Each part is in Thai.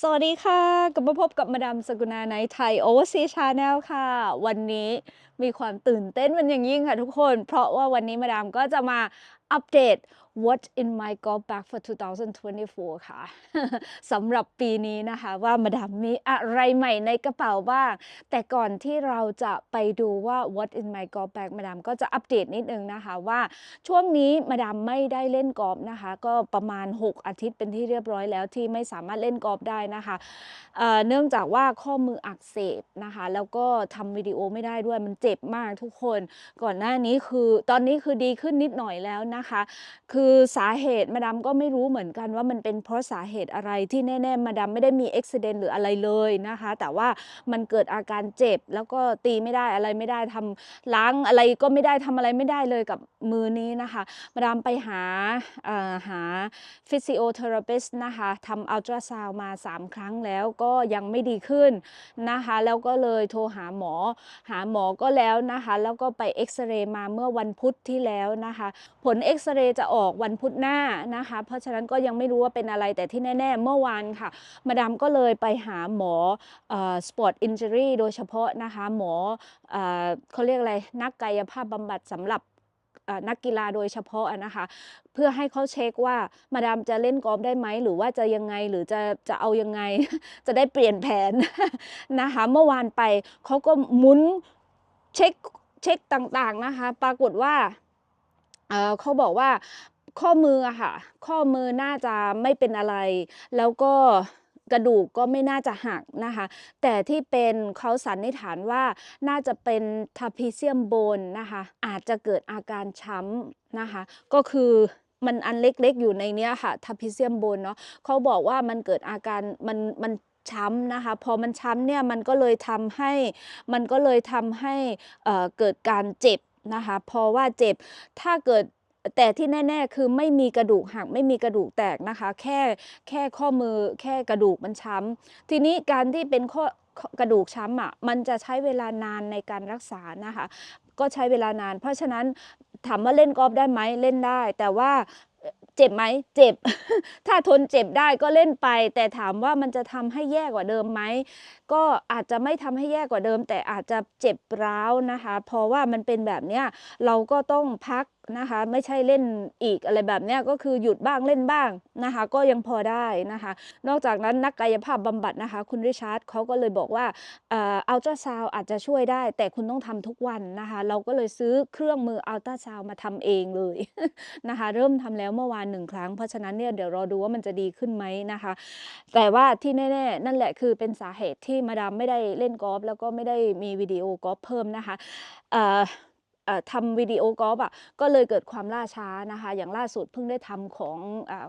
สวัสดีค่ะ กลับมาพบกับมาดามสกุณาในไทยโอเวอร์ซีชาแนลค่ะ วันนี้มีความตื่นเต้นมันอย่างยิ่งค่ะทุกคน เพราะว่าวันนี้มาดามก็จะมาอัปเดต What in my golf bag for 2024 ค่ะสำหรับปีนี้นะคะว่ามาดามมีอะไรใหม่ในกระเป๋าบ้าง แต่ก่อนที่เราจะไปดูว่า What in my golf bag มาดามก็จะอัปเดตนิดนึงนะคะว่าช่วงนี้มาดามไม่ได้เล่นกอล์ฟนะคะ ก็ประมาณ 6 อาทิตย์เป็นที่เรียบร้อยแล้วที่ไม่สามารถเล่นกอล์ฟได้นะคะเเนื่องจากว่าข้อมืออักเสบนะคะ แล้วก็ทำวิดีโอไม่ได้ด้วยมันเจ็บมากทุกคน ก่อนหน้านี้คือตอนนี้คือดีขึ้นนิดหน่อยแล้วนะคะ คือือสาเหตุมาดามก็ไม่รู้เหมือนกันว่ามันเป็นเพราะสาเหตุอะไรที่แน่ๆมาดามไม่ได้มีอุบิเหตุหรืออะไรเลยนะคะ แต่ว่ามันเกิดอาการเจ็บแล้วก็ตีไม่ได้อะไรไม่ได้ทำล้างอะไรก็ไม่ได้ทำอะไรไม่ได้เลยกับมือนี้นะคะ มาดามไปหาเอ่อหาฟิสิโอเทอราปิสนะคะทำอัลตราซาวมา 3 ครั้งแล้วก็ยังไม่ดีขึ้นนะคะ แล้วก็เลยโทรหาหมอ หาหมอก็แล้วนะคะ แล้วก็ไปเอ็กซเรย์มาเมื่อวันพุธที่แล้วนะคะ ผลเอ็กซเรย์จะออกวันพุธหน้านะคะ เพราะฉะนั้นก็ยังไม่รู้ว่าเป็นอะไรแต่ที่แน่ ๆ เมื่อวานค่ะ มาดามก็เลยไปหาหมอสปอร์ตอินเจอรี่โดยเฉพาะนะคะ หมอเอเขาเรียกอะไร นักกายภาพบำบัดสำหรับนักกีฬาโดยเฉพาะนะคะ เพื่อให้เขาเช็คว่ามาดามจะเล่นกอล์ฟได้ไหม หรือว่าจะยังไงหรือจะจะเอายังไง จะได้เปลี่ยนแผนนะคะ เมื่อวานไปเขาก็มุนเช็คเช็คต่างๆนะคะ ปรากฏว่าเอ่อเขาบอกว่า ข้อมืออะค่ะ ข้อมือน่าจะไม่เป็นอะไร แล้วก็กระดูกก็ไม่น่าจะหักนะคะ แต่ที่เป็นเขาสันนิษฐานว่าน่าจะเป็นทาพิเซียมโบนนะคะ อาจจะเกิดอาการช้ำนะคะ ก็คือมันอันเล็กๆอยู่ในเนี้ยค่ะทาพิเซียมโบนเนาะเขาบอกว่ามันเกิดอาการมันมันช้ำนะคะ พอมันช้ำเนี่ยมันก็เลยทำให้มันก็เลยทำให้เเกิดการเจ็บนะคะเพราะว่าเจ็บถ้าเกิด แต่ที่แน่ ๆ คือไม่มีกระดูกหักไม่มีกระดูกแตกนะคะ แค่แค่ข้อมือแค่กระดูกมันช้ำทีนี้การที่เป็นข้อกระดูกช้ำอะมันจะใช้เวลานานในการรักษานะคะ ก็ใช้เวลานาน เพราะฉะนั้นถามว่าเล่นกอล์ฟได้ไหมเล่นได้ แต่ว่าเจ็บไหมเจ็บ ถ้าทนเจ็บได้ก็เล่นไป แต่ถามว่ามันจะทำให้แย่กว่าเดิมไหมก็อาจจะไม่ทำให้แย่กว่าเดิม แต่อาจจะเจ็บร้าวนะคะ เพราะว่ามันเป็นแบบเนี้ยเราก็ต้องพักนะคะ ไม่ใช่เล่นอีกอะไรแบบนี้ก็คือหยุดบ้างเล่นบ้างนะคะ ก็ยังพอได้นะคะ นอกจากนั้นนักกายภาพบำบัดนะคะ คุณริชาร์ดเขาก็เลยบอกว่าอัลตราซาวอาจจะช่วยได้ แต่คุณต้องทำทุกวันนะคะ เราก็เลยซื้อเครื่องมืออัลตราซาวมาทำเองเลยนะคะ เริ่มทำแล้วเมื่อวานหนึ่งครั้งเพราะฉะนั้นเนี่ยเดี๋ยวรอดูว่ามันจะดีขึ้นไหมนะคะ แต่ว่าที่แน่ๆนั่นแหละคือเป็นสาเหตุที่มาดามไม่ได้เล่นกอล์ฟแล้วก็ไม่ได้มีวิดีโอกอล์ฟเพิ่มนะคะเอ่อ ทำวิดีโอกอล์ฟอะก็เลยเกิดความล่าช้านะคะ อย่างล่าสุดเพิ่งได้ทำของ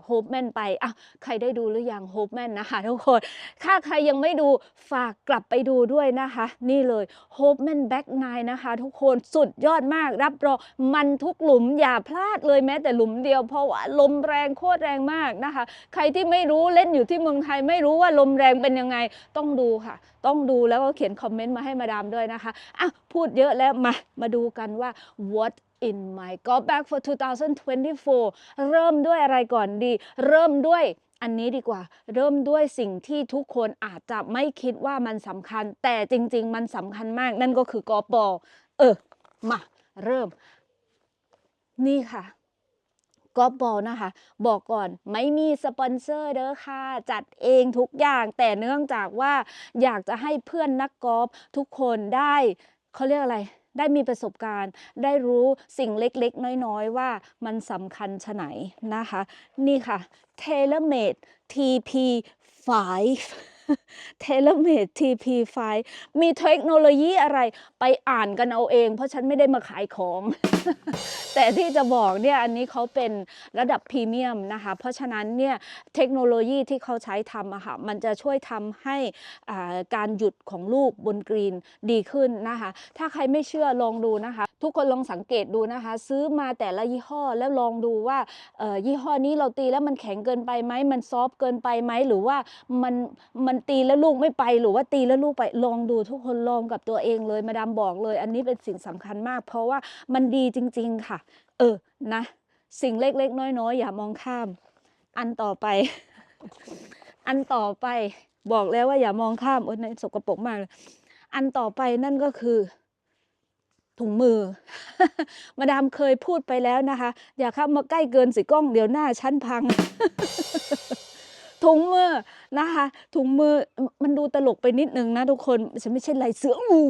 โฮปแมนไปอะใครได้ดูหรือยังโฮปแมนนะคะทุกคนถ้าใครยังไม่ดูฝากกลับไปดูด้วยนะคะ นี่เลยโฮปแมนแบ็กไนนะคะ ทุกคนสุดยอดมากรับรองมันทุกหลุมอย่าพลาดเลยแม้แต่หลุมเดียว เพราะว่าลมแรงโคตรแรงมากนะคะ ใครที่ไม่รู้เล่นอยู่ที่เมืองไทยไม่รู้ว่าลมแรงเป็นยังไงต้องดูค่ะ ต้องดูแล้วก็เขียนคอมเมนต์มาให้มาดามด้วยนะคะอะพูดเยอะแล้วมามาดูกันว่า what in my go back for 2024 เริ่มด้วยอะไรก่อนดี เริ่มด้วยอันนี้ดีกว่า เริ่มด้วยสิ่งที่ทุกคนอาจจะไม่คิดว่ามันสำคัญ แต่จริง ๆ มันสำคัญมาก นั่นก็คือกอล์ฟบอลเออ มา เริ่ม นี่ค่ะกอล์ฟบอลนะคะ บอกก่อนไม่มีสปอนเซอร์เด้อค่ะ จัดเองทุกอย่างแต่เนื่องจากว่าอยากจะให้เพื่อนนักกอล์ฟทุกคนได้เขาเรียกอะไร ได้มีประสบการณ์ ได้รู้สิ่งเล็กๆ น้อยๆ ว่ามันสำคัญชะไหนนะคะ นี่ค่ะ TaylorMade TP5 TaylorMade TP5 มีเทคโนโลยีอะไรไปอ่านกันเอาเอง เพราะฉันไม่ได้มาขายของ แต่ที่จะบอกเนี่ยอันนี้เขาเป็นระดับพรีเมียมนะคะ เพราะฉะนั้นเนี่ยเทคโนโลยีที่เขาใช้ทำอะค่ะมันจะช่วยทำให้การหยุดของลูกบนกรีนดีขึ้นนะคะ ถ้าใครไม่เชื่อลองดูนะคะ ทุกคนลองสังเกตดูนะคะ ซื้อมาแต่ละยี่ห้อแล้วลองดูว่ายี่ห้อนี้เราตีแล้วมันแข็งเกินไปไหมมันซอฟเกินไปไหมหรือว่ามันมันตีแล้วลูกไม่ไปหรือว่าตีแล้วลูกไปลองดูทุกคนลองกับตัวเองเลยมาดามบอกเลย อันนี้เป็นสิ่งสำคัญมาก เพราะว่ามันดีจริง ๆ ค่ะ เออนะ สิ่งเล็กๆ น้อยๆ อย่ามองข้าม อันต่อไป อันต่อไปบอกแล้วว่าอย่ามองข้ามโอ้ยในสกปรกมากเลยอันต่อไปนั่นก็คือถุงมือ มาดามเคยพูดไปแล้วนะคะ อย่าเข้ามาใกล้เกินสิกล้องเดี๋ยวหน้าชั้นพัง ถุงมือนะคะ ถุงมือมันดูตลกไปนิดนึงนะทุกคนฉันไม่ใช่ลายเสืออู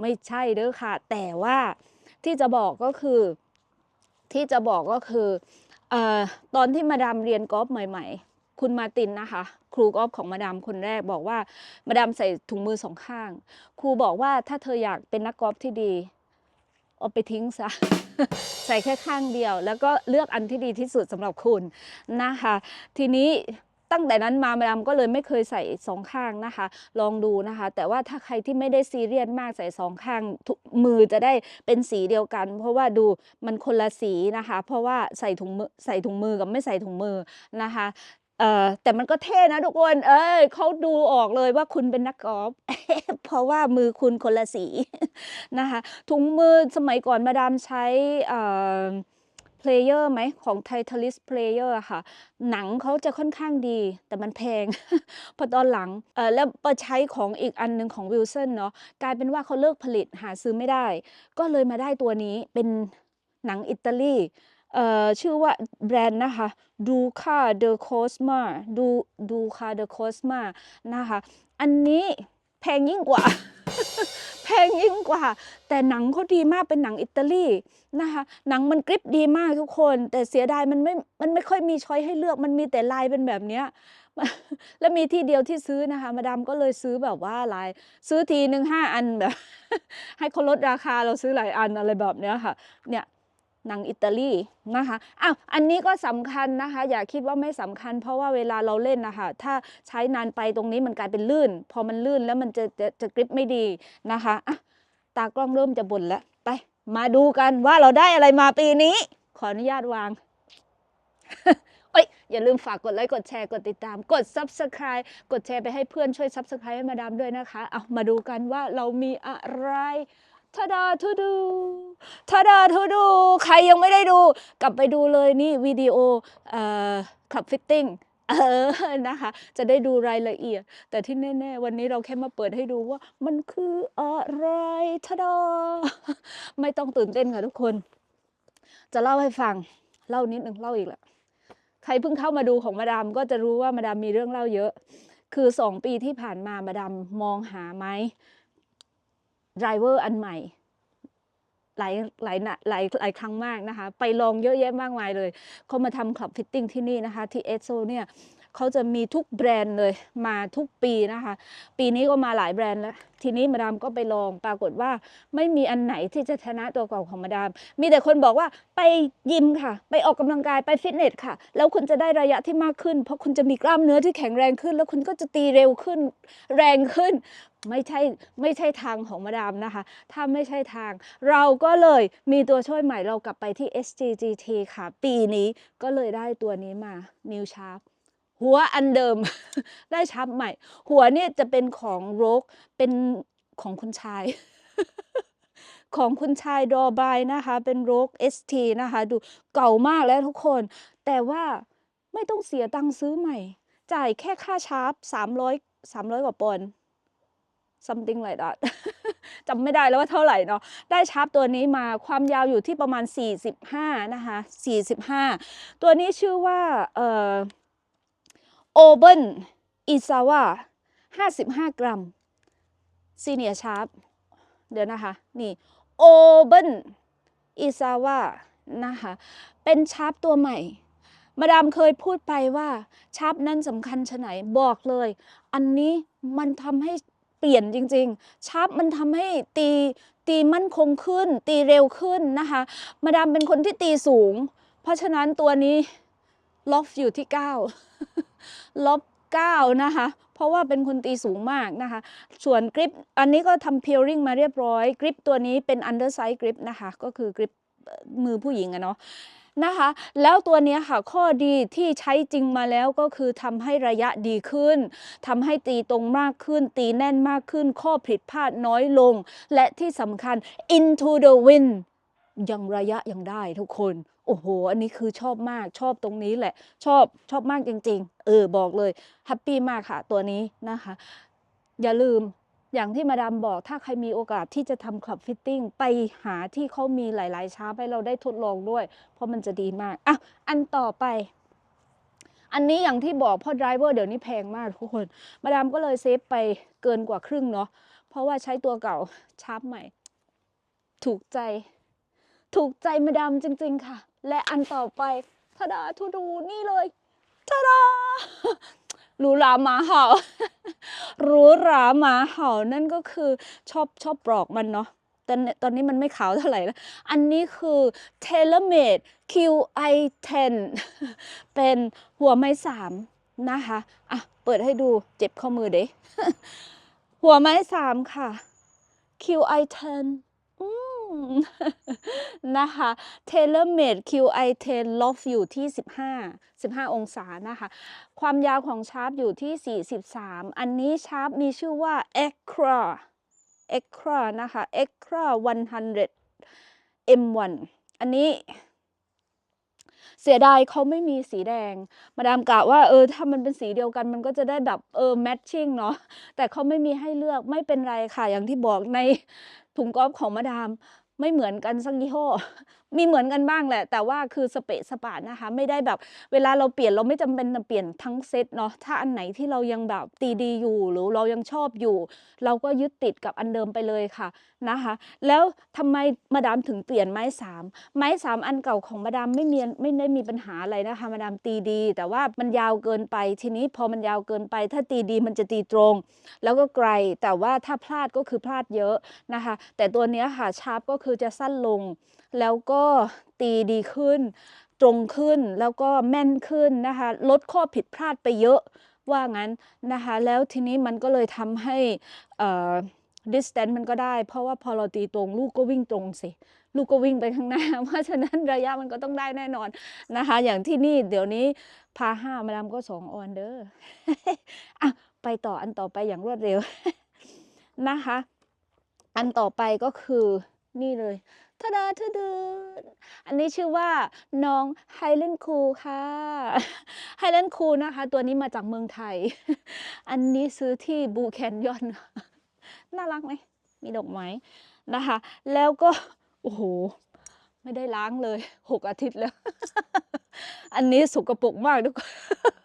ไม่ใช่เด้อค่ะ แต่ว่าที่จะบอกก็คือ ที่จะบอกก็คืออตอนที่มาดามเรียนกอล์ฟใหม่ ๆ คุณมาตินนะคะ ครูกอล์ฟของมาดามคนแรกบอกว่ามาดามใส่ถุงมือสองข้าง ครูบอกว่าถ้าเธออยากเป็นนักกอล์ฟที่ดีเอาไปทิ้งซะใส่แค่ข้างเดียว แล้วก็เลือกอันที่ดีที่สุดสำหรับคุณนะคะ ทีนี้ ตั้งแต่นั้นมามาดามก็เลยไม่เคยใส่สองข้างนะคะ ลองดูนะคะ แต่ว่าถ้าใครที่ไม่ได้ซีเรียสมากใส่สองข้างมือจะได้เป็นสีเดียวกัน เพราะว่าดูมันคนละสีนะคะ เพราะว่าใส่ถุงมือใส่ถุงมือกับไม่ใส่ถุงมือนะคะเอ่อแต่มันก็เท่นะทุกคน เอ้ยเขาดูออกเลยว่าคุณเป็นนักกอล์ฟเพราะว่ามือคุณคนละสีนะคะ ถุงมือสมัยก่อนมาดามใช้เอ่อ เพลเยอร์ไหมของ Titleist Player ค่ะ หนังเขาจะค่อนข้างดี แต่มันแพง พอตอนหลังเออแล้วไปใช้ของอีกอันหนึงของ Wilson เนาะกลายเป็นว่าเขาเลิกผลิตหาซื้อไม่ได้ ก็เลยมาได้ตัวนี้เป็นหนังอิตาลีเอ่อชื่อว่าแบรนด์นะคะ Duca de Cosma ดู Duca de Cosma นะคะ อันนี้แพงยิ่งกว่า พงยิ่งกว่า แต่หนังเขาดีมากเป็นหนังอิตาลีนะคะหนังมันกริปดีมากทุกคน แต่เสียดายมันไม่มันไม่ค่อยมีช้อยให้เลือกมันมีแต่ลายเป็นแบบเนี้ยแล้วมีที่เดียวที่ซื้อนะคะ มาดามก็เลยซื้อแบบว่าลาย ซื้อทีหนึ่งห้าอันแบบ ให้เขาลดราคาเราซื้อหลายอันอะไรแบบเนี้ยค่ะเนี่ย หนังอิตาลีนะคะอ้าวอันนี้ก็สำคัญนะคะ อย่าคิดว่าไม่สำคัญ เพราะว่าเวลาเราเล่นนะคะถ้าใช้นานไปตรงนี้มันกลายเป็นลื่น พอมันลื่นแล้วมันจะจะจะกริปไม่ดีนะคะอะตากล้องเริ่มจะบ่นแล้วไป มาดูกันว่าเราได้อะไรมาปีนี้ ขออนุญาตวางเอ้ยอย่าลืมฝากกดไลค์กดแชร์กดติดตาม กด Subscribe กดแชร์ไปให้เพื่อนช่วย Subscribe ให้มาดามด้วยนะคะ เอามาดูกันว่าเรามีอะไร ทาดาทูดูทาดาทูดู ใครยังไม่ได้ดู กลับไปดูเลยนี่วิดีโอเอ่อขับฟิตติ้งเออนะคะ จะได้ดูรายละเอียด แต่ที่แน่ๆ วันนี้เราแค่มาเปิดให้ดูว่า มันคืออะไรทาดาไม่ต้องตื่นเต้นค่ะทุกคน จะเล่าให้ฟัง เล่านิดนึงเล่าอีกแหละใครเพิ่งเข้ามาดูของมาดามก็จะรู้ว่ามาดามมีเรื่องเล่าเยอะ คือสองปีที่ผ่านมามาดามมองหาไหม ไดรเวอร์อันใหม่หลายหลายหลายหลายครั้งมากนะคะ ไปลองเยอะแยะมากมายเลยเขามาทำคลับฟิตติ้งที่นี่นะคะ ที่เอสโซเนี่ย เขาจะมีทุกแบรนด์เลยมาทุกปีนะคะ ปีนี้ก็มาหลายแบรนด์แล้ว ทีนี้มาดามก็ไปลองปรากฏว่าไม่มีอันไหนที่จะชนะตัวเก่าของมาดาม มีแต่คนบอกว่าไปยิมค่ะ ไปออกกำลังกายไปฟิตเนสค่ะ แล้วคุณจะได้ระยะที่มากขึ้น เพราะคุณจะมีกล้ามเนื้อที่แข็งแรงขึ้น แล้วคุณก็จะตีเร็วขึ้นแรงขึ้นไม่ใช่ไม่ใช่ทางของมาดามนะคะ ถ้าไม่ใช่ทาง เราก็เลยมีตัวช่วยใหม่เรากลับไปที่ SGGT ค่ะ ปีนี้ก็เลยได้ตัวนี้มา New Sharp หัวอันเดิม ได้ชาร์ปใหม่ หัวเนี่ยจะเป็นของโรกเป็นของคุณชาย ของคุณชายดอบายนะคะ เป็นโรก ST นะคะ ดูเก่ามากแล้วทุกคน แต่ว่าไม่ต้องเสียตังค์ซื้อใหม่ จ่ายแค่ค่าชาร์ป300 300กว่าปอนด์ something like that จำไม่ได้แล้วว่าเท่าไหร่เนาะ ได้ชาร์ปตัวนี้มาความยาวอยู่ที่ประมาณ 45 นะคะ 45 ตัวนี้ชื่อว่า เอ่อ โอเบิลอิซาวะ55 กรัมซีเนียชาร์ปเดี๋ยวนะคะ นี่โอเบิลอิซาวะนะคะ เป็นชาร์ปตัวใหม่ มาดามเคยพูดไปว่าชาร์ปนั้นสำคัญชะไหนบอกเลย อันนี้มันทำให้เปลี่ยนจริงๆ ชาร์ปมันทำให้ตีตีมั่นคงขึ้น ตีเร็วขึ้นนะคะ มาดามเป็นคนที่ตีสูง เพราะฉะนั้นตัวนี้ล็อกอยู่ที่ 9 ลบ9นะคะ เพราะว่าเป็นคนตีสูงมากนะคะ ส่วนกริปอันนี้ก็ทำ peeling มาเรียบร้อย กริปตัวนี้เป็น undersize grip นะคะ ก็คือกริปมือผู้หญิงอะเนาะนะคะ แล้วตัวนี้ค่ะข้อดีที่ใช้จริงมาแล้วก็คือทำให้ระยะดีขึ้นทำให้ตีตรงมากขึ้น ตีแน่นมากขึ้น ข้อผิดพลาดน้อยลง และที่สำคัญ into the wind ยังระยะยังได้ทุกคน โอ้โห อันนี้คือชอบมากชอบตรงนี้แหละ ชอบชอบมากจริง ๆ เออบอกเลยแฮปปี้มากค่ะตัวนี้นะคะ อย่าลืมอย่างที่มาดามบอกถ้าใครมีโอกาสที่จะทำคลับฟิตติ้งไปหาที่เขามีหลาย ๆ ชาร์ปให้เราได้ทดลองด้วย เพราะมันจะดีมากอะอันต่อไป อันนี้อย่างที่บอกพราะไดรเวอร์เดี๋ยวนี้แพงมากทุกคน มาดามก็เลยเซฟไปเกินกว่าครึ่งเนาะเพราะว่าใช้ตัวเก่าชาร์ปใหม่ ถูกใจ ถูกใจมาดามจริง ๆ ค่ะ และอันต่อไปทดาทูดูนี่เลยทดาหรูหราหมาเห่าหรูหราหมาเห่านั่นก็คือชอบชอบปลอกมันเนาะแต่เนี่ยตอนนี้มันไม่ขาวเท่าไหร่แล้ว อันนี้คือ TaylorMade QI10 เป็นหัวไม้สามนะคะ อะ เปิดให้ดูเจ็บข้อมือเด้หัวไม้สามค่ะ QI10 อืม นะคะ TaylorMade QI10 Loft อยู่ที่ 15 15 องศานะคะ ความยาวของชาร์ปอยู่ที่ 43 อันนี้ชาร์ปมีชื่อว่า Extra Extra นะคะ Extra 100 M1 อันนี้เสียดายเขาไม่มีสีแดง มาดามกะว่าเออถ้ามันเป็นสีเดียวกันมันก็จะได้แบบเออแมทชิ่งเนาะแต่เขาไม่มีให้เลือกไม่เป็นไรค่ะอย่างที่บอกในถุงกอฟของมาดาม ไม่เหมือนกันสักยี่ห้อ มีเหมือนกันบ้างแหละ แต่ว่าคือสเปะสปะนะคะ ไม่ได้แบบ เวลาเราเปลี่ยนเราไม่จำเป็นเปลี่ยนทั้งเซตเนาะ ถ้าอันไหนที่เรายังแบบตีดีอยู่หรือเรายังชอบอยู่ เราก็ยึดติดกับอันเดิมไปเลยค่ะนะคะ แล้วทำไมมาดามถึงเปลี่ยนไม้สามไม้สามอันเก่าของมาดามไม่มีไม่ได้มีปัญหาอะไรนะคะ มาดามตีดี แต่ว่ามันยาวเกินไป ทีนี้พอมันยาวเกินไป ถ้าตีดีมันจะตีตรง แล้วก็ไกล แต่ว่าถ้าพลาดก็คือพลาดเยอะนะคะ แต่ตัวเนี้ยค่ะชาร์ปก็คือจะสั้นลง แล้วก็ตีดีขึ้น ตรงขึ้นแล้วก็แม่นขึ้นนะคะ ลดข้อผิดพลาดไปเยอะว่างั้นนะคะ แล้วทีนี้มันก็เลยทำให้ distance มันก็ได้ เพราะว่าพอเราตีตรงลูกก็วิ่งตรงสิลูกก็วิ่งไปข้างหน้า เพราะฉะนั้นระยะมันก็ต้องได้แน่นอนนะคะ อย่างที่นี่เดี๋ยวนี้พาห้ามาดามก็สองออนเด้ออะไปต่ออันต่อไปอย่างรวดเร็วนะคะ อันต่อไปก็คือ นี่เลยทาดาทะดืนอันนี้ชื่อว่าน้องไฮเลนคูค่ะไฮเลนคูนะคะ ตัวนี้มาจากเมืองไทย อันนี้ซื้อที่บูแคนยอน น่ารักไหม มีดอกไม้นะคะ แล้วก็ โอ้โห ไม่ได้ล้างเลยหกอาทิตย์แล้ว อันนี้สกปรกมากทุกคน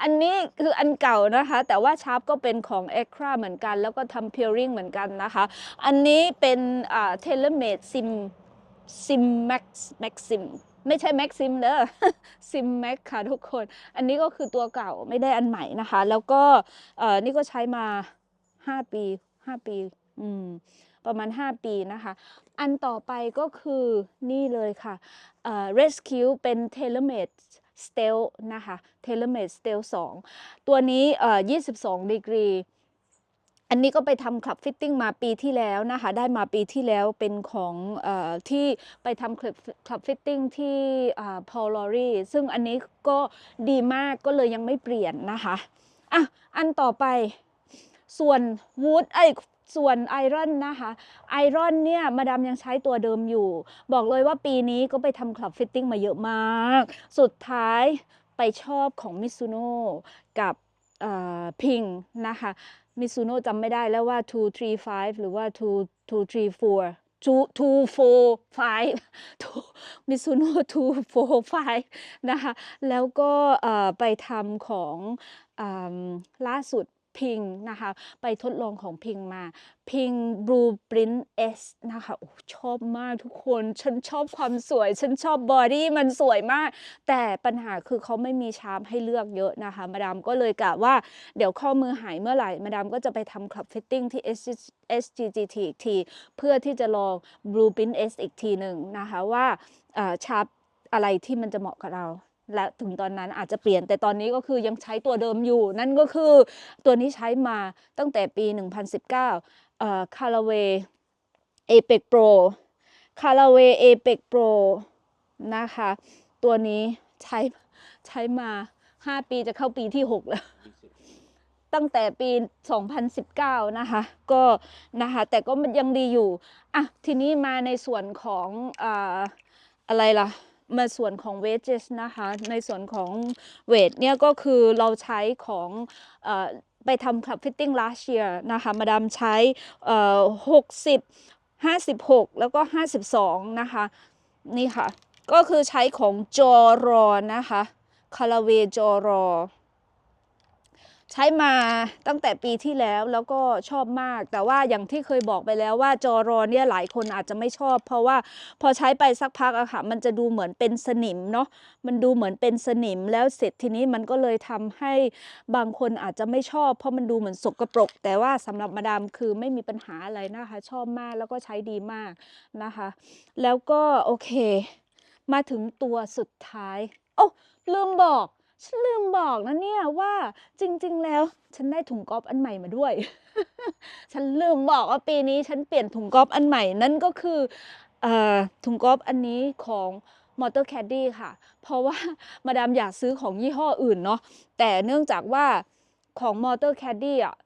อันนี้คืออันเก่านะคะ แต่ว่าชาร์ปก็เป็นของ e c r a เหมือนกัน แล้วก็ทำ peering เหมือนกันนะคะ อันนี้เป็นอ่า TaylorMade Sim Sim Max Maxim ไม่ใช่ Maxim เด้อ Sim Max ค่ะทุกคน อันนี้ก็คือตัวเก่าไม่ได้อันใหม่นะคะ แล้วก็นี่ก็ใช้มา 5 ปี 5 ปี อืมประมาณ 5 ปีนะคะ อันต่อไปก็คือนี่เลยค่ะเอ่อ Rescue เป็น TaylorMade Stealth นะคะ TaylorMade Stealth 2ตัวนี้เอ่อ22 ดีกรี อันนี้ก็ไปทำคลับฟิตติ้งมาปีที่แล้วนะคะ ได้มาปีที่แล้วเป็นของเออที่ไปทำคลับคลับฟิตติ้งที่พอลลอรี่ซึ่งอันนี้ก็ดีมากก็เลยยังไม่เปลี่ยนนะคะอะอันต่อไปส่วนวูดไอ ส่วนไอรอนนะคะไอรอนเนี่ยมาดามยังใช้ตัวเดิมอยู่ บอกเลยว่าปีนี้ก็ไปทำคลับฟิตติ้งมาเยอะมาก สุดท้ายไปชอบของมิซูโน่กับพิงนะคะมิซูโน่จำไม่ได้แล้วว่า2 3 5หรือว่า2 2 3 4 2 2 4 5มิซูโน่2 4 5นะคะแล้วก็เอ่อไปทำของอล่าสุด พิงนะคะ ไปทดลองของพิงมา พิง Blueprint S นะคะโอ้ชอบมากทุกคน ฉันชอบความสวย ฉันชอบบอดี้มันสวยมาก แต่ปัญหาคือเขาไม่มีชาร์ปให้เลือกเยอะนะคะ มาดามก็เลยกะว่าเดี๋ยวข้อมือหายเมื่อไหร่ มาดามก็จะไปทำคลับฟิตติ้งที่ S G G T อีกที เพื่อที่จะลอง Blueprint S อีกทีหนึ่งนะคะว่าชาร์ปอะไรที่มันจะเหมาะกับเรา และถึงตอนนั้นอาจจะเปลี่ยนแต่ตอนนี้ก็คือยังใช้ตัวเดิมอยู่ นั่นก็คือตัวนี้ใช้มาตั้งแต่ปี 2019เอ่อ Callaway Apex Pro Callaway Apex Pro นะคะตัวนี้ใช้ใช้มา 5 ปีจะเข้าปีที่ 6 แล้ว ตั้งแต่ปี 2019 นะคะ ก็นะคะแต่ก็มันยังดีอยู่ อะ ทีนี้มาในส่วนของอ่าอะไรล่ะ มาส่วนของ wages นะคะ ในส่วนของเวทเนี่ยก็คือเราใช้ของอไปทำคลับฟิตติ้งลาเชียนะคะ มาดามใช้60 56แล้วก็52นะคะ นี่ค่ะ ก็คือใช้ของจอรอนะคะคาราเวจอรอ ใช้มาตั้งแต่ปีที่แล้วแล้วก็ชอบมาก แต่ว่าอย่างที่เคยบอกไปแล้วว่าจอรอเนี่ยหลายคนอาจจะไม่ชอบ เพราะว่าพอใช้ไปสักพักอะค่ะ มันจะดูเหมือนเป็นสนิมเนาะมันดูเหมือนเป็นสนิมแล้วเสร็จทีนี้มันก็เลยทำให้บางคนอาจจะไม่ชอบ เพราะมันดูเหมือนสกปรก แต่ว่าสำหรับมาดามคือไม่มีปัญหาอะไรนะคะ ชอบมากแล้วก็ใช้ดีมากนะคะ แล้วก็โอเค มาถึงตัวสุดท้ายโอ้ลืมบอก ฉันลืมบอกนะเนี่ยว่าจริง ๆ แล้วฉันได้ถุงกอล์ฟอันใหม่มาด้วย ฉันลืมบอกว่าปีนี้ฉันเปลี่ยนถุงกอล์ฟอันใหม่นั่นก็คืออถุงกอล์ฟอันนี้ของ Motor Caddy ค่ะ เพราะว่ามาดามอยากซื้อของยี่ห้ออื่นเนาะแต่เนื่องจากว่าของ Motor Caddy อะ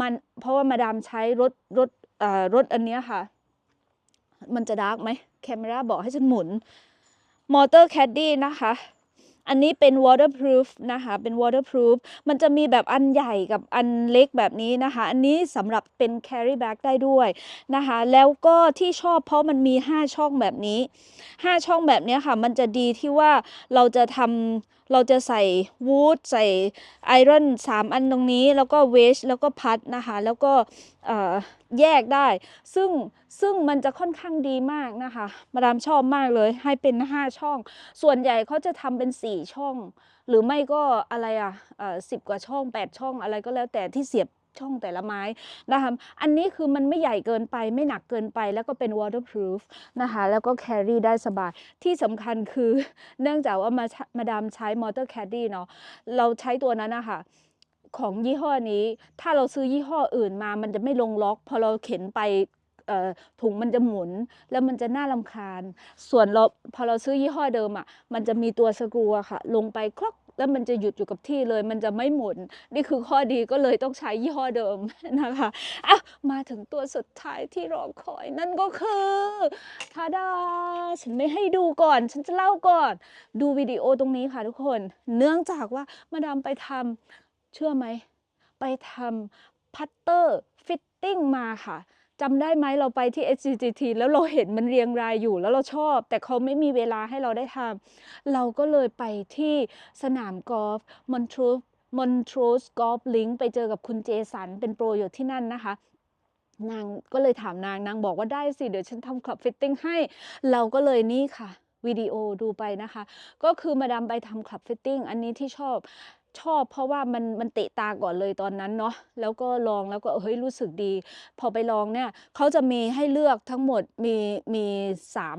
มันเพราะว่ามาดามใช้รถรถรถอันนี้ค่ะ มันจะดาร์กไหมแคม e ราบอกให้ฉันหมุน Motor Caddy นะคะ อันนี้เป็น waterproof นะคะเป็น waterproof มันจะมีแบบอันใหญ่กับอันเล็กแบบนี้นะคะ อันนี้สำหรับเป็น carry bag ได้ด้วยนะคะ แล้วก็ที่ชอบเพราะมันมี 5 ช่องแบบนี้ 5 ช่องแบบนี้ค่ะ มันจะดีที่ว่าเราจะทำเราจะใส่วูดใส่ไอรอน3อันตรงนี้ แล้วก็เวชแล้วก็พัดนะคะ แล้วก็แยกได้ ซึ่ง ซึ่งมันจะค่อนข้างดีมากนะคะ มาดามชอบมากเลย ให้เป็น 5 ช่อง ส่วนใหญ่เขาจะทำเป็น 4 ช่อง หรือไม่ก็อะไรอะอ่อสิบกว่าช่อง 8 ช่องอะไรก็แล้วแต่ที่เสียบช่องแต่ละไม้นะคะอันนี้คือมันไม่ใหญ่เกินไปไม่หนักเกินไปแล้วก็เป็น waterproof นะคะแล้วก็ carry ได้สบาย ที่สำคัญคือเนื่องจากว่ามามาดามใช้ motor caddy เนาะเราใช้ตัวนั้นนะคะของยี่ห้อนี้ ถ้าเราซื้อยี่ห้ออื่นมามันจะไม่ลงล็อก พอเราเข็นไป ถุงมันจะหมุน แล้วมันจะน่ารำคาญ ส่วนเราพอเราซื้อยี่ห้อเดิมอะมันจะมีตัวสกรูค่ะ ลงไปคลอกแล้วมันจะหยุดอยู่กับที่เลย มันจะไม่หมุน นี่คือข้อดีก็เลยต้องใช้ยี่ห้อเดิมนะคะอะมาถึงตัวสุดท้ายที่รอคอยนั่นก็คือทาดา ฉันไม่ให้ดูก่อน ฉันจะเล่าก่อน ดูวิดีโอตรงนี้ค่ะทุกคน เนื่องจากว่ามาดามไปทำเชื่อไหม ไปทำพัตเตอร์ฟิตติ้งมาค่ะ จำได้ไหมเราไปที่ SCGT แล้วเราเห็นมันเรียงรายอยู่แล้วเราชอบ แต่เขาไม่มีเวลาให้เราได้ทำเราก็เลยไปที่สนามกอล์ฟมอนทรูมอนทรูสกอล์ฟลิงไปเจอกับคุณเจสันเป็นโปรอยู่ที่นั่นนะคะนางก็เลยถามนางนางบอกว่าได้สิ เดี๋ยวฉันทำคลับฟิตติ้งให้ เราก็เลยนี่ค่ะ วิดีโอดูไปนะคะ ก็คือมาดามไปทำคลับฟิตติ้งอันนี้ที่ชอบ ชอบเพราะว่ามันมันเตะตาก่อนเลยตอนนั้นเนาะแล้วก็ลองแล้วก็เฮ้ยรู้สึกดี พอไปลองเนี่ยเขาจะมีให้เลือกทั้งหมดมีมีสาม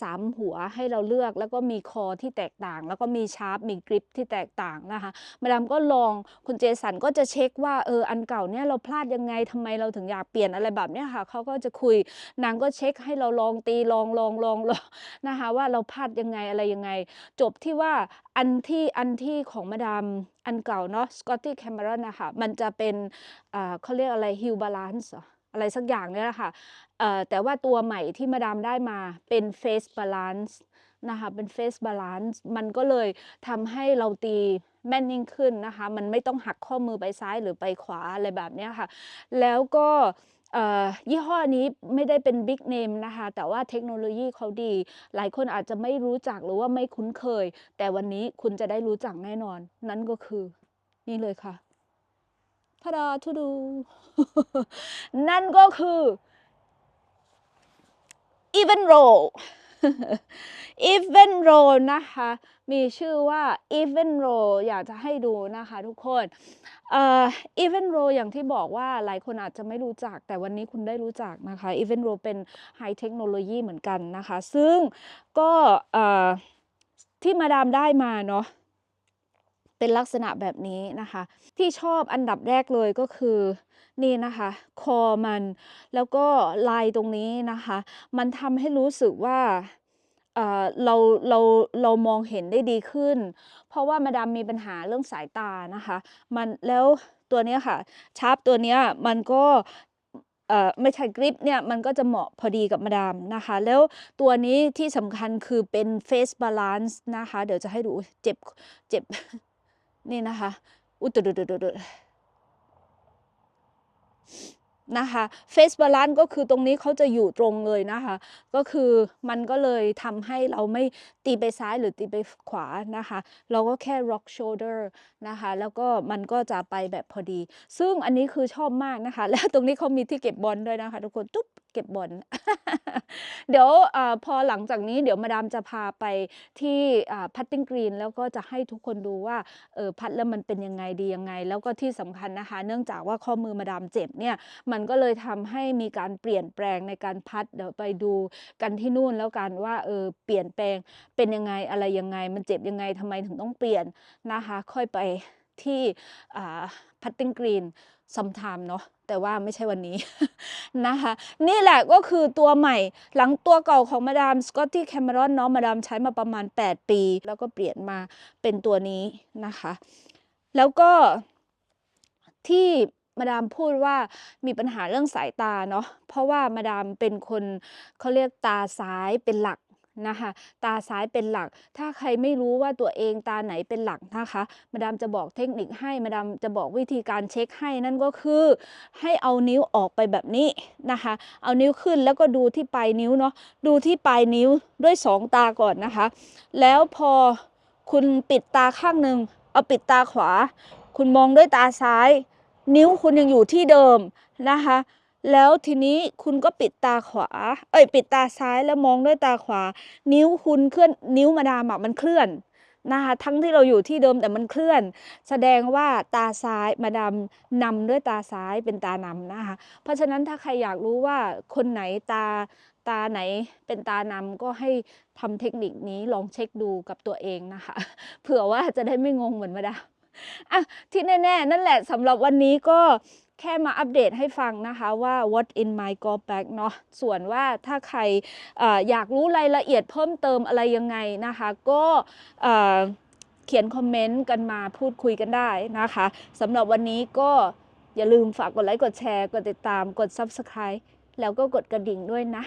สามหัวให้เราเลือกแล้วก็มีคอที่แตกต่าง แล้วก็มีชาร์ปมีกริปที่แตกต่างนะคะมาดามก็ลองคุณเจสันก็จะเช็คว่าเอออันเก่าเนี่ยเราพลาดยังไงทำไมเราถึงอยากเปลี่ยนอะไรแบบเนี้ยค่ะเขาก็จะคุยนางก็เช็คให้เราลองตีลองลองลองลองนะคะว่าเราพลาดยังไงอะไรยังไง จบที่ว่าอันที่อันที่ของมาดามอันเก่าเนาะสกอตตี้แคมเมรอนนะคะมันจะเป็นอ่าเขาเรียกอะไรฮิลบาลานซ์อ อะไรสักอย่างเนี่ยแหละค่ะแต่ว่าตัวใหม่ที่มาดามได้มาเป็นเฟสบาลานซ์นะคะเป็นเฟสบาลานซ์มันก็เลยทำให้เราตีแม่นยิ่งขึ้นนะคะ มันไม่ต้องหักข้อมือไปซ้ายหรือไปขวาอะไรแบบนี้ค่ะ แล้วก็ยี่ห้อนี้ไม่ได้เป็นบิ๊กเนมนะคะ แต่ว่าเทคโนโลยีเขาดี หลายคนอาจจะไม่รู้จักหรือว่าไม่คุ้นเคย แต่วันนี้คุณจะได้รู้จักแน่นอน นั่นก็คือนี่เลยค่ะ ทาดาทูดู นั่นก็คือ even roll even roll นะคะ มีชื่อว่า even roll อยากจะให้ดูนะคะทุกคนเอ่อ even roll อย่างที่บอกว่าหลายคนอาจจะไม่รู้จัก แต่วันนี้คุณได้รู้จักนะคะ even roll เป็น high technology เหมือนกันนะคะ ซึ่งก็ที่มาดามได้มาเนาะ เป็นลักษณะแบบนี้นะคะ ที่ชอบอันดับแรกเลยก็คือนี่นะคะ คอมันแล้วก็ลายตรงนี้นะคะ มันทำให้รู้สึกว่าเราเราเรามองเห็นได้ดีขึ้น เพราะว่ามาดามมีปัญหาเรื่องสายตานะคะ มันแล้วตัวนี้ค่ะชาร์ปตัวนี้มันก็ไม่ใช่กริปเนี่ยมันก็จะเหมาะพอดีกับมาดามนะคะ แล้วตัวนี้ที่สำคัญคือเป็น face balance นะคะ เดี๋ยวจะให้ดูเจ็บเจ็บ นี่นะคะอุยตุ นะคะ face balance ก็คือตรงนี้เขาจะอยู่ตรงเลยนะคะ ก็คือมันก็เลยทำให้เราไม่ตีไปซ้ายหรือตีไปขวานะคะ เราก็แค่ rock shoulder นะคะ แล้วก็มันก็จะไปแบบพอดี ซึ่งอันนี้คือชอบมากนะคะ แล้วตรงนี้เขามีที่เก็บบอลด้วยนะคะ ทุกคนตุ๊บเก็บบอลเดี๋ยวอพอหลังจากนี้เดี๋ยวมาดามจะพาไปที่พัตติ้งกรีนแล้วก็จะให้ทุกคนดูว่าเออพัดแล้วมันเป็นยังไงดียังไง แล้วก็ที่สำคัญนะคะ เนื่องจากว่าข้อมือมาดามเจ็บเนี่ยมันก็เลยทำให้มีการเปลี่ยนแปลงในการพัดเดี๋ยวไปดูกันที่นู่นแล้วกันว่าเออเปลี่ยนแปลงเป็นยังไงอะไรยังไง มันเจ็บยังไงทำไมถึงต้องเปลี่ยนนะคะ ค่อยไปที่พัตติ้งกรีนซัมไทม์เนาะแต่ว่าไม่ใช่วันนี้นะคะ นี่แหละก็คือตัวใหม่หลังตัวเก่าของมาดามสกอตตี้แคมรอนเนาะมาดามใช้มาประมาณ 8 ปี แล้วก็เปลี่ยนมาเป็นตัวนี้นะคะ แล้วก็ที่ มาดามพูดว่ามีปัญหาเรื่องสายตาเนาะเพราะว่ามาดามเป็นคนเขาเรียกตาซ้ายเป็นหลักนะคะตาซ้ายเป็นหลัก ถ้าใครไม่รู้ว่าตัวเองตาไหนเป็นหลักนะคะ มาดามจะบอกเทคนิคให้ มาดามจะบอกวิธีการเช็คให้นั่นก็คือ ให้เอานิ้วออกไปแบบนี้นะคะ เอานิ้วขึ้นแล้วก็ดูที่ปลายนิ้วเนาะ ดูที่ปลายนิ้วด้วยสองตาก่อนนะคะ แล้วพอคุณปิดตาข้างหนึ่งเอาปิดตาขวา คุณมองด้วยตาซ้าย นิ้วคุณยังอยู่ที่เดิมนะคะ แล้วทีนี้คุณก็ปิดตาขวา เอ้ยปิดตาซ้ายแล้วมองด้วยตาขวา นิ้วคุณเคลื่อนนิ้วมาดามอะมันเคลื่อนนะคะทั้งที่เราอยู่ที่เดิมแต่มันเคลื่อน แสดงว่าตาซ้ายมาดามนำด้วยตาซ้ายเป็นตานำนะคะเพราะฉะนั้นถ้าใครอยากรู้ว่าคนไหนตาตาไหนเป็นตานำก็ให้ทำเทคนิคนี้ลองเช็คดูกับตัวเองนะคะ เผื่อว่าจะได้ไม่งงเหมือนมาดาม อะที่แน่ๆ นั่นแหละสำหรับวันนี้ก็แค่มาอัปเดตให้ฟังนะคะว่า what in my go bag เนาะส่วนว่าถ้าใครออยากรู้รายละเอียดเพิ่มเติมอะไรยังไงนะคะ ก็เอ่อเขียนคอมเมนต์กันมาพูดคุยกันได้นะคะสำหรับวันนี้ก็อย่าลืมฝากกดไลค์ กดแชร์ กดติดตามกด Subscribe แล้วก็กดกระดิ่งด้วยนะ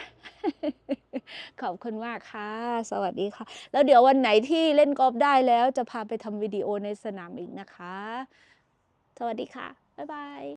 ขอบคุณมากค่ะ สวัสดีค่ะ แล้วเดี๋ยววันไหนที่เล่นกอล์ฟได้แล้วจะพาไปทำวิดีโอในสนามอีกนะคะ สวัสดีค่ะ บ๊ายบาย